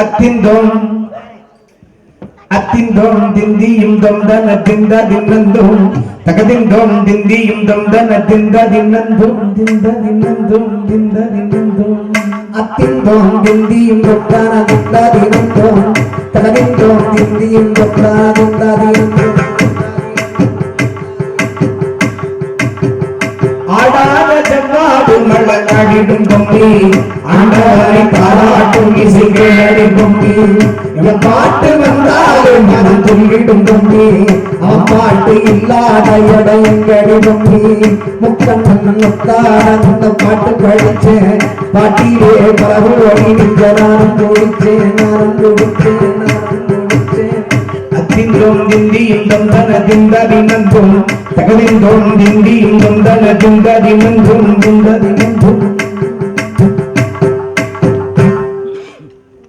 அத்திந்தோம் அத்திந்தோம் திந்தியும் தொந்தன திந்த தின்னந்தோம். தகதிந்தோம் திந்தியும் தொந்தன திந்த தின்னந்தோம் திந்த தின்னந்தோம் திந்த தின்னந்தோம். அத்திந்தோம் திந்தியும் தொட்டான திந்தாதினந்தோம் தகதிந்தோம் திந்தியும் தொட்டான திந்தாதினந்தோம் ஆடாத செவ்வாடு மழக்காடிடும் கொம்பி ஆண்டவரை பாராட்டும் இசை கேளடி கொம்பி இவன் பாட்டு வந்தாலும் மனம் துள்ளிடும் கொம்பி அவன் பாட்டு இல்லாத எடையங்கடி கொம்பி முக்கன் மன்னன் முத்தான பாட்டு படிச்சேன் பாட்டிலே பரவு ஓடி நின்ற நானும் குடிச்சேன் நானும் குடிச்சேன் நானும் குடிச்சேன் அத்திந்தோம் திந்தியும் தொந்தன திந்த தினந்தோம் தகதிந்தோம் திந்தியும் தொந்தன திந்த தினந்தோம்